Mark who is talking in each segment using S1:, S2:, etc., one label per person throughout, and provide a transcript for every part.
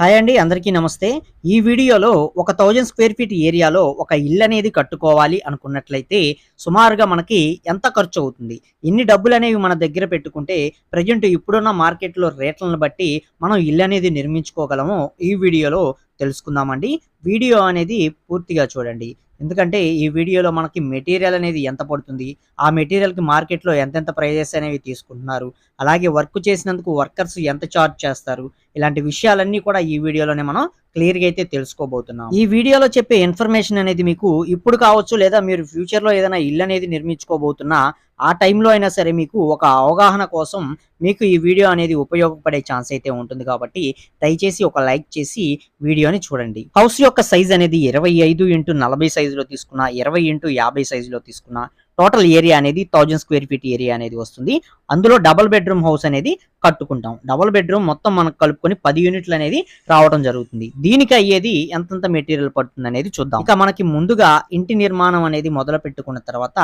S1: Hi అండి అందరికీ నమస్తే. ఈ వీడియోలో ఒక థౌజండ్ స్క్వేర్ ఫీట్ ఏరియాలో ఒక ఇల్లు అనేది కట్టుకోవాలి అనుకున్నట్లయితే సుమారుగా మనకి ఎంత ఖర్చు అవుతుంది? ఎన్ని డబ్బులు అనేవి మన దగ్గర పెట్టుకుంటే ప్రజెంట్ ఇప్పుడున్న మార్కెట్లో రేట్లను బట్టి మనం ఇల్లు అనేది నిర్మించుకోగలము ఈ వీడియోలో తెలుసుకుందామండి. వీడియో అనేది పూర్తిగా చూడండి. ఎందుకంటే ఈ వీడియోలో మనకి మెటీరియల్ అనేది ఎంత పడుతుంది ఆ మెటీరియల్కి మార్కెట్లో ఎంతెంత ప్రైజెస్ అనేవి తీసుకుంటున్నారు అలాగే వర్క్ చేసినందుకు వర్కర్స్ ఎంత చార్జ్ చేస్తారు ఇలాంటి విషయాలన్నీ కూడా ఈ వీడియోలోనే మనం క్లియర్గా అయితే తెలుసుకోబోతున్నాం. ఈ వీడియోలో చెప్పే ఇన్ఫర్మేషన్ అనేది మీకు ఇప్పుడు కావచ్చు లేదా మీరు ఫ్యూచర్లో ఏదైనా ఇల్లు అనేది నిర్మించుకోబోతున్నా ఆ టైంలో అయినా సరే మీకు ఒక అవగాహన కోసం మీకు ఈ వీడియో అనేది ఉపయోగపడే ఛాన్స్ అయితే ఉంటుంది కాబట్టి దయచేసి ఒక లైక్ చేసి వీడియోని చూడండి. హౌస్ యొక్క సైజ్ అనేది ఇరవై ఐదు ఇంటూ నలభై సైజులో తీసుకున్న ఇరవై ఇంటూ యాభై సైజులో తీసుకున్న టోటల్ ఏరియా అనేది థౌజండ్ స్క్వేర్ ఫీట్ ఏరియా అనేది వస్తుంది. అందులో డబుల్ బెడ్రూమ్ హౌస్ అనేది కట్టుకుంటాం. డబుల్ బెడ్రూమ్ మొత్తం మనకు కలుపుకొని పది యూనిట్లు అనేది రావడం జరుగుతుంది. దీనికి అయ్యేది ఎంతంత మెటీరియల్ పడుతుంది అనేది చూద్దాం. ఇంకా మనకి ముందుగా ఇంటి నిర్మాణం అనేది మొదలు పెట్టుకున్న తర్వాత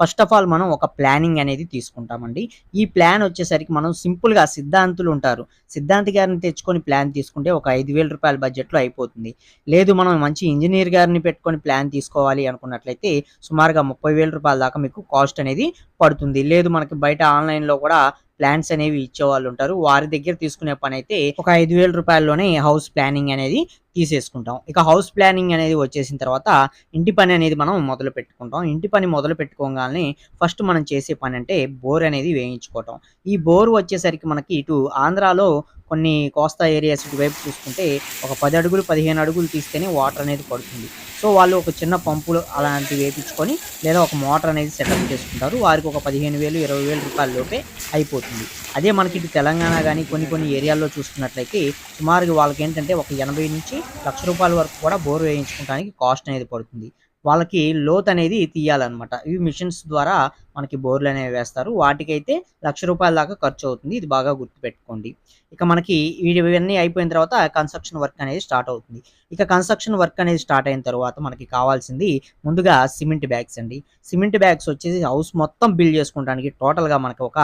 S1: ఫస్ట్ ఆఫ్ ఆల్ మనం ఒక ప్లానింగ్ అనేది తీసుకుంటామండి. ఈ ప్లాన్ వచ్చేసరికి మనం సింపుల్గా సిద్ధాంతులు ఉంటారు. సిద్ధాంతి గారిని తెచ్చుకొని ప్లాన్ తీసుకుంటే ఒక ఐదు వేల రూపాయల బడ్జెట్లో అయిపోతుంది. లేదు మనం మంచి ఇంజనీర్ గారిని పెట్టుకొని ప్లాన్ తీసుకోవాలి అనుకున్నట్లయితే సుమారుగా ముప్పై వేల రూపాయల దాకా మీకు కాస్ట్ అనేది పడుతుంది. లేదు మనకి బయట ఆన్లైన్లో కూడా ప్లాన్స్ అనేవి ఇచ్చే వాళ్ళు ఉంటారు. వారి దగ్గర తీసుకునే పని అయితే ఒక ఐదు వేల రూపాయల్లోనే హౌస్ ప్లానింగ్ అనేది తీసేసుకుంటాం. ఇక హౌస్ ప్లానింగ్ అనేది వచ్చేసిన తర్వాత ఇంటి పని అనేది మనం మొదలు పెట్టుకుంటాం. ఇంటి పని మొదలు పెట్టుకోగానే ఫస్ట్ మనం చేసే పని అంటే బోర్ అనేది వేయించుకోవటం. ఈ బోర్ వచ్చేసరికి మనకి ఇటు ఆంధ్రాలో కొన్ని కోస్తా ఏరియాస్ ఇటువైపు చూసుకుంటే ఒక పది అడుగులు పదిహేను అడుగులు తీస్తేనే వాటర్ అనేది పడుతుంది. సో వాళ్ళు ఒక చిన్న పంపులు అలాంటివి వేయించుకొని లేదా ఒక మోటార్ అనేది సెటప్ చేసుకుంటారు. వారికి ఒక పదిహేను వేలు ఇరవై వేలు రూపాయల లోపే అయిపోతుంది. అదే మనకి ఇటు తెలంగాణ కానీ కొన్ని కొన్ని ఏరియాల్లో చూసుకున్నట్లయితే సుమారుగా వాళ్ళకి ఏంటంటే ఒక ఎనభై నుంచి లక్ష రూపాయల వరకు కూడా బోర్ వేయించుకోవడానికి కాస్ట్ అనేది పడుతుంది. వాళ్ళకి లోత్ అనేది తీయాలన్నమాట. ఇవి మిషన్స్ ద్వారా మనకి బోర్లు అనేవి వేస్తారు. వాటికైతే లక్ష రూపాయల దాకా ఖర్చు అవుతుంది. ఇది బాగా గుర్తుపెట్టుకోండి. ఇక మనకి ఇవన్నీ అయిపోయిన తర్వాత కన్స్ట్రక్షన్ వర్క్ అనేది స్టార్ట్ అవుతుంది. ఇక కన్స్ట్రక్షన్ వర్క్ అనేది స్టార్ట్ అయిన తర్వాత మనకి కావాల్సింది ముందుగా సిమెంట్ బ్యాగ్స్ అండి. సిమెంట్ బ్యాగ్స్ వచ్చేసి హౌస్ మొత్తం బిల్డ్ చేసుకోవడానికి టోటల్గా మనకి ఒక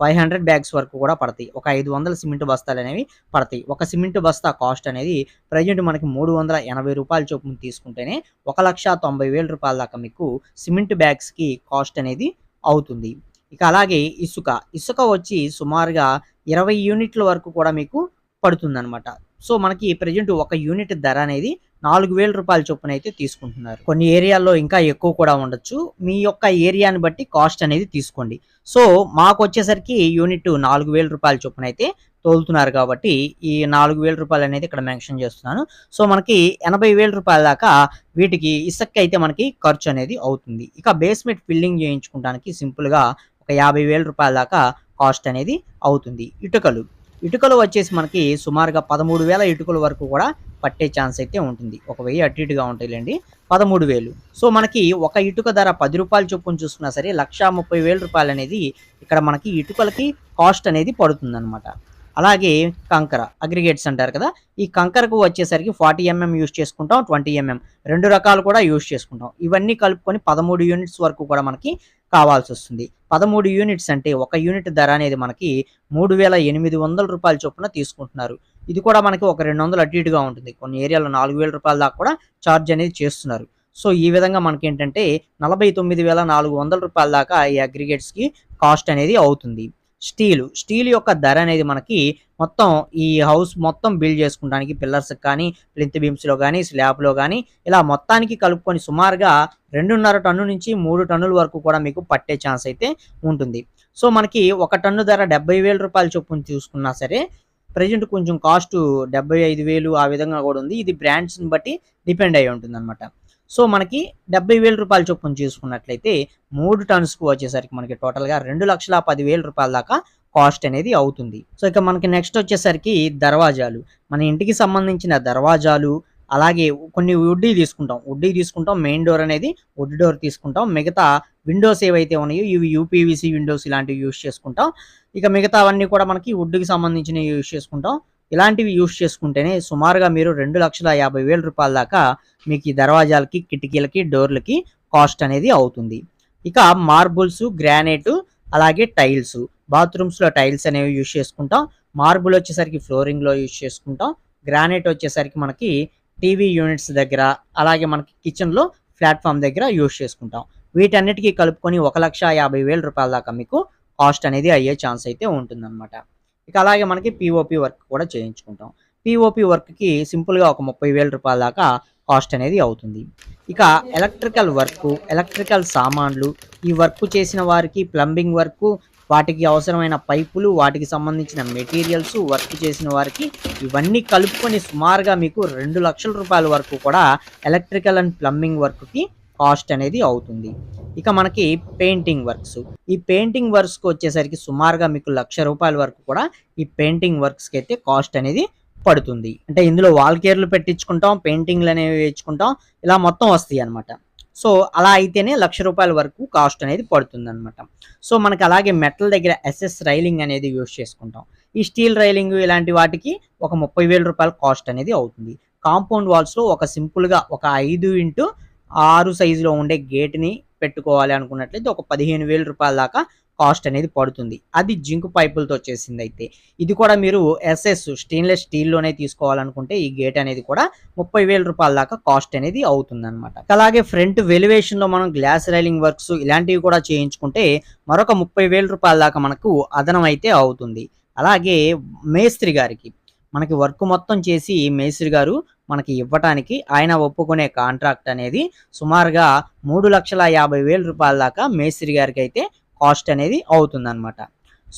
S1: ఫైవ్ హండ్రెడ్ బ్యాగ్స్ వరకు కూడా పడతాయి. ఒక ఐదు వందల సిమెంట్ బస్తాలు అనేవి పడతాయి. ఒక సిమెంట్ బస్తా కాస్ట్ అనేది ప్రజెంట్ మనకి మూడు వందల ఎనభై రూపాయల చొప్పున తీసుకుంటేనే ఒక లక్ష తొంభై వేల రూపాయల దాకా మీకు సిమెంట్ బ్యాగ్స్కి కాస్ట్ అనేది అవుతుంది. ఇక అలాగే ఇసుక. ఇసుక వచ్చి సుమారుగా ఇరవై యూనిట్ల వరకు కూడా మీకు పడుతుందన్నమాట. సో మనకి ప్రజెంట్ ఒక యూనిట్ ధర అనేది నాలుగు వేల రూపాయల చొప్పున అయితే తీసుకుంటున్నారు. కొన్ని ఏరియాల్లో ఇంకా ఎక్కువ కూడా ఉండొచ్చు. మీ యొక్క ఏరియాని బట్టి కాస్ట్ అనేది తీసుకోండి. సో మాకు వచ్చేసరికి యూనిట్ నాలుగు వేల రూపాయల చొప్పున అయితే తోలుతున్నారు కాబట్టి ఈ నాలుగు వేల రూపాయలు అనేది ఇక్కడ మెన్షన్ చేస్తున్నాను. సో మనకి ఎనభై వేల రూపాయల దాకా వీటికి ఇసుక అయితే మనకి ఖర్చు అనేది అవుతుంది. ఇక బేస్మెంట్ ఫిల్లింగ్ చేయించుకోవడానికి సింపుల్గా ఒక యాభై వేల రూపాయల దాకా కాస్ట్ అనేది అవుతుంది. ఇటుకలు. ఇటుకలు వచ్చేసి మనకి సుమారుగా పదమూడు వేల ఇటుకల వరకు కూడా పట్టే ఛాన్స్ అయితే ఉంటుంది. ఒక వెయ్యి అటు ఇటుగా ఉంటాయిలేండి. పదమూడు వేలు. సో మనకి ఒక ఇటుక ధర పది రూపాయలు చొప్పున చూసుకున్నా సరే లక్ష ముప్పై వేల రూపాయలు అనేది ఇక్కడ మనకి ఇటుకలకి కాస్ట్ అనేది పడుతుంది అలాగే కంకర అగ్రిగేట్స్ అంటారు కదా ఈ కంకరకు వచ్చేసరికి ఫార్టీ ఎంఎం యూస్ చేసుకుంటాం ట్వంటీ ఎంఎం. రెండు రకాలు కూడా యూస్ చేసుకుంటాం. ఇవన్నీ కలుపుకొని పదమూడు యూనిట్స్ వరకు కూడా మనకి కావాల్సి వస్తుంది పదమూడు యూనిట్స్ అంటే ఒక యూనిట్ ధర అనేది మనకి మూడు వేల ఎనిమిది వందల రూపాయల చొప్పున తీసుకుంటున్నారు. ఇది కూడా మనకి ఒక రెండు వందలు అటు ఇటుగా ఉంటుంది. కొన్ని ఏరియాలో నాలుగు వేల రూపాయల దాకా కూడా ఛార్జ్ అనేది చేస్తున్నారు. సో ఈ విధంగా మనకి ఏంటంటే నలభై తొమ్మిది వేల నాలుగు వందల రూపాయల దాకా ఈ అగ్రిగేట్స్కి కాస్ట్ అనేది అవుతుంది. స్టీల్. స్టీల్ యొక్క ధర అనేది మనకి మొత్తం ఈ హౌస్ మొత్తం బిల్డ్ చేసుకోవడానికి పిల్లర్స్ కానీ ప్లింత్ బీమ్స్లో కానీ స్లాబ్లో కానీ ఇలా మొత్తానికి కలుపుకొని సుమారుగా రెండున్నర టన్ను నుంచి మూడు టన్నుల వరకు కూడా మీకు పట్టే ఛాన్స్ అయితే ఉంటుంది. సో మనకి ఒక టన్ను ధర డెబ్బై వేల రూపాయల చొప్పున చూసుకున్నా సరే ప్రజెంట్ కొంచెం కాస్ట్ డెబ్బై ఐదు వేలు ఆ విధంగా కూడా ఉంది. ఇది బ్రాండ్స్ని బట్టి డిపెండ్ అయి ఉంటుంది అనమాట సో మనకి డెబ్బై వేల రూపాయల చొప్పున చూసుకున్నట్లయితే మూడు టన్స్కు వచ్చేసరికి మనకి టోటల్గా రెండు లక్షల పదివేల రూపాయల దాకా కాస్ట్ అనేది అవుతుంది. సో ఇక మనకి నెక్స్ట్ వచ్చేసరికి దర్వాజాలు. మన ఇంటికి సంబంధించిన దర్వాజాలు అలాగే కొన్ని వుడ్డీ తీసుకుంటాం. వుడ్డీ తీసుకుంటాం మెయిన్ డోర్ అనేది వుడ్ డోర్ తీసుకుంటాం. మిగతా విండోస్ ఏవైతే ఉన్నాయో ఇవి యూపీవీసీ విండోస్ ఇలాంటివి యూస్ చేసుకుంటాం. ఇక మిగతా అవన్నీ కూడా మనకి వుడ్కి సంబంధించినవి యూస్ చేసుకుంటాం. ఇలాంటివి యూస్ చేసుకుంటేనే సుమారుగా మీరు రెండు లక్షల యాభై వేల రూపాయల దాకా మీకు ఈ దర్వాజాలకి కిటికీలకి డోర్లకి కాస్ట్ అనేది అవుతుంది. ఇక మార్బుల్స్ గ్రానైట్ అలాగే టైల్స్. బాత్రూమ్స్లో టైల్స్ అనేవి యూస్ చేసుకుంటాం. మార్బుల్ వచ్చేసరికి ఫ్లోరింగ్లో యూస్ చేసుకుంటాం. గ్రానైట్ వచ్చేసరికి మనకి టీవీ యూనిట్స్ దగ్గర అలాగే మనకి కిచెన్లో ప్లాట్ఫామ్ దగ్గర యూస్ చేసుకుంటాం. వీటన్నిటికీ కలుపుకొని ఒక లక్ష యాభై వేల రూపాయల దాకా మీకు కాస్ట్ అనేది అయ్యే ఛాన్స్ అయితే ఉంటుందన్నమాట. ఇక అలాగే మనకి పిఓపి వర్క్ కూడా చేయించుకుంటాం. పిఓపి వర్క్కి సింపుల్గా ఒక ముప్పై వేల రూపాయల దాకా కాస్ట్ అనేది అవుతుంది. ఇక ఎలక్ట్రికల్ వర్క్ ఎలక్ట్రికల్ సామాన్లు ఈ వర్క్ చేసిన వారికి ప్లంబింగ్ వర్క్ వాటికి అవసరమైన పైపులు వాటికి సంబంధించిన మెటీరియల్స్ వర్క్ చేసిన వారికి ఇవన్నీ కలుపుకొని సుమారుగా మీకు రెండు లక్షల రూపాయల వరకు కూడా ఎలక్ట్రికల్ అండ్ ప్లంబింగ్ వర్క్కి కాస్ట్ అనేది అవుతుంది. ఇక మనకి పెయింటింగ్ వర్క్స్. ఈ పెయింటింగ్ వర్క్స్కి వచ్చేసరికి సుమారుగా మీకు లక్ష రూపాయల వరకు కూడా ఈ పెయింటింగ్ వర్క్స్కి అయితే కాస్ట్ అనేది పడుతుంది. అంటే ఇందులో వాల్ కేర్లు పెట్టించుకుంటాం పెయింటింగ్లు అనేవి వేయించుకుంటాం ఇలా మొత్తం వస్తాయి అనమాట సో అలా అయితేనే లక్ష రూపాయల వరకు కాస్ట్ అనేది పడుతుంది అనమాట సో మనకి అలాగే మెటల్ దగ్గర ఎస్ఎస్ రైలింగ్ అనేది యూజ్ చేసుకుంటాం. ఈ స్టీల్ రైలింగ్ ఇలాంటి వాటికి ఒక ముప్పై వేల రూపాయల కాస్ట్ అనేది అవుతుంది. కాంపౌండ్ వాల్స్లో ఒక సింపుల్గా ఒక ఐదు ఇంటూ ఆరు సైజులో ఉండే గేట్ని పెట్టుకోవాలి అనుకున్నట్లయితే ఒక పదిహేను వేల రూపాయల దాకా కాస్ట్ అనేది పడుతుంది. అది జింక్ పైపులతో చేసింది అయితే. ఇది కూడా మీరు ఎస్ఎస్ స్టెయిన్లెస్ స్టీల్లోనే తీసుకోవాలనుకుంటే ఈ గేట్ అనేది కూడా ముప్పై వేల రూపాయల దాకా కాస్ట్ అనేది అవుతుంది అనమాట అలాగే ఫ్రంట్ వెలివేషన్లో మనం గ్లాస్ రైలింగ్ వర్క్స్ ఇలాంటివి కూడా చేయించుకుంటే మరొక ముప్పై వేల రూపాయల దాకా మనకు అదనం అయితే అవుతుంది. అలాగే మేస్త్రి గారికి మనకి వర్క్ మొత్తం చేసి మేస్త్రి గారు మనకి ఇవ్వటానికి ఆయన ఒప్పుకునే కాంట్రాక్ట్ అనేది సుమారుగా మూడు లక్షల యాభై వేల రూపాయల దాకా మేస్త్రి గారికి అయితే కాస్ట్ అనేది అవుతుందన్నమాట.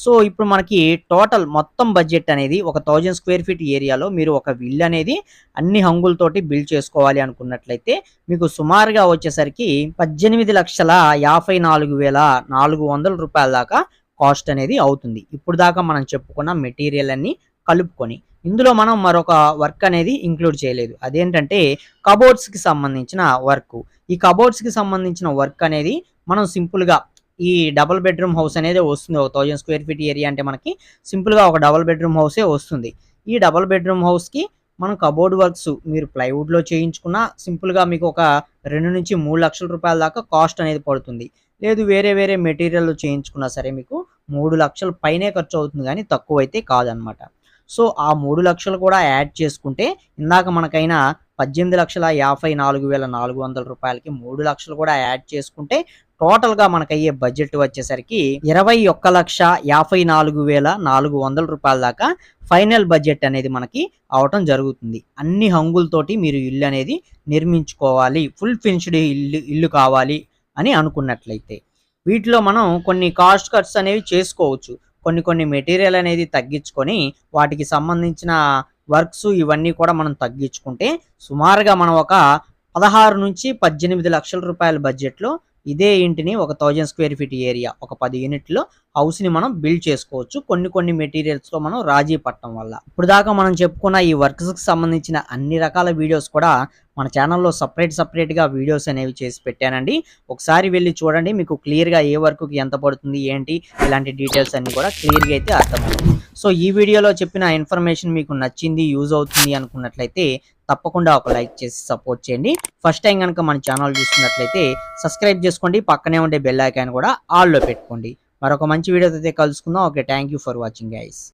S1: సో ఇప్పుడు మనకి టోటల్ మొత్తం బడ్జెట్ అనేది ఒక థౌజండ్ స్క్వేర్ ఫీట్ ఏరియాలో మీరు ఒక విల్ అనేది అన్ని హంగులతోటి బిల్డ్ చేసుకోవాలి అనుకున్నట్లయితే మీకు సుమారుగా వచ్చేసరికి పద్దెనిమిది లక్షల యాభై నాలుగు వేల నాలుగు వందల రూపాయల దాకా కాస్ట్ అనేది అవుతుంది. ఇప్పుడు దాకా మనం చెప్పుకున్న మెటీరియల్ అన్ని కలుపుకొని ఇందులో మనం మరొక వర్క్ అనేది ఇంక్లూడ్ చేయలేదు. అదేంటంటే కబోర్డ్స్కి సంబంధించిన వర్క్ ఈ కబోర్డ్స్కి సంబంధించిన వర్క్ అనేది మనం సింపుల్గా ఈ డబుల్ బెడ్రూమ్ హౌస్ అనేది వస్తుంది. ఒక థౌజండ్ స్క్వేర్ ఫీట్ ఏరియా అంటే మనకి సింపుల్గా ఒక డబుల్ బెడ్రూమ్ హౌసే వస్తుంది. ఈ డబుల్ బెడ్రూమ్ హౌస్కి మనం కబోర్డ్ వర్క్స్ మీరు ప్లైవుడ్లో చేయించుకున్న సింపుల్గా మీకు ఒక రెండు నుంచి మూడు లక్షల రూపాయల దాకా కాస్ట్ అనేది పడుతుంది. లేదు వేరే వేరే మెటీరియల్ చేయించుకున్నా సరే మీకు మూడు లక్షల పైనే ఖర్చు అవుతుంది కానీ తక్కువ అయితే కాదనమాట సో ఆ మూడు లక్షలు కూడా యాడ్ చేసుకుంటే ఇందాక మనకైనా పద్దెనిమిది లక్షల యాభై నాలుగు వేల నాలుగు వందల రూపాయలకి మూడు లక్షలు కూడా యాడ్ చేసుకుంటే టోటల్గా మనకయ్యే అయ్యే బడ్జెట్ వచ్చేసరికి ఇరవై ఒక్క లక్ష యాభై నాలుగు వేల నాలుగు వందల రూపాయల దాకా ఫైనల్ బడ్జెట్ అనేది మనకి అవటం జరుగుతుంది. అన్ని హంగులతోటి మీరు ఇల్లు అనేది నిర్మించుకోవాలి. ఫుల్ ఫినిష్డ్ ఇల్లు ఇల్లు కావాలి అని అనుకున్నట్లయితే. వీటిలో మనం కొన్ని కాస్ట్ కట్స్ అనేవి చేసుకోవచ్చు. కొన్ని కొన్ని మెటీరియల్ అనేది తగ్గించుకొని వాటికి సంబంధించిన వర్క్స్ ఇవన్నీ కూడా మనం తగ్గించుకుంటే సుమారుగా మనం ఒక పదహారు నుంచి పద్దెనిమిది లక్షల రూపాయల బడ్జెట్లో ఇదే ఇంటిని ఒక థౌజండ్ స్క్వేర్ ఫీట్ ఏరియా ఒక పది యూనిట్లో హౌస్ని మనం బిల్డ్ చేసుకోవచ్చు. కొన్ని కొన్ని మెటీరియల్స్తో మనం రాజీ పట్టడం వల్ల. ఇప్పుడు దాకా మనం చెప్పుకున్న ఈ వర్క్స్కి సంబంధించిన అన్ని రకాల వీడియోస్ కూడా మన ఛానల్లో సపరేట్ సపరేట్గా వీడియోస్ అనేవి చేసి పెట్టానండి. ఒకసారి వెళ్ళి చూడండి మీకు క్లియర్గా ఏ వర్క్కి ఎంత పడుతుంది ఏంటి ఇలాంటి డీటెయిల్స్ అన్నీ కూడా క్లియర్గా అయితే అర్థమవుతుంది. సో ఈ వీడియోలో చెప్పిన ఇన్ఫర్మేషన్ మీకు నచ్చింది యూజ్ అవుతుంది అనుకున్నట్లయితే తప్పకుండా ఒక లైక్ చేసి సపోర్ట్ చేయండి. ఫస్ట్ టైం కనుక మన ఛానల్ చూస్తున్నట్లయితే సబ్స్క్రైబ్ చేసుకోండి. పక్కనే ఉండే బెల్ ఐకాన్ కూడా ఆల్లో పెట్టుకోండి. మరొక మంచి వీడియోతో అయితే కలుసుకుందాం. Okay thank you for watching guys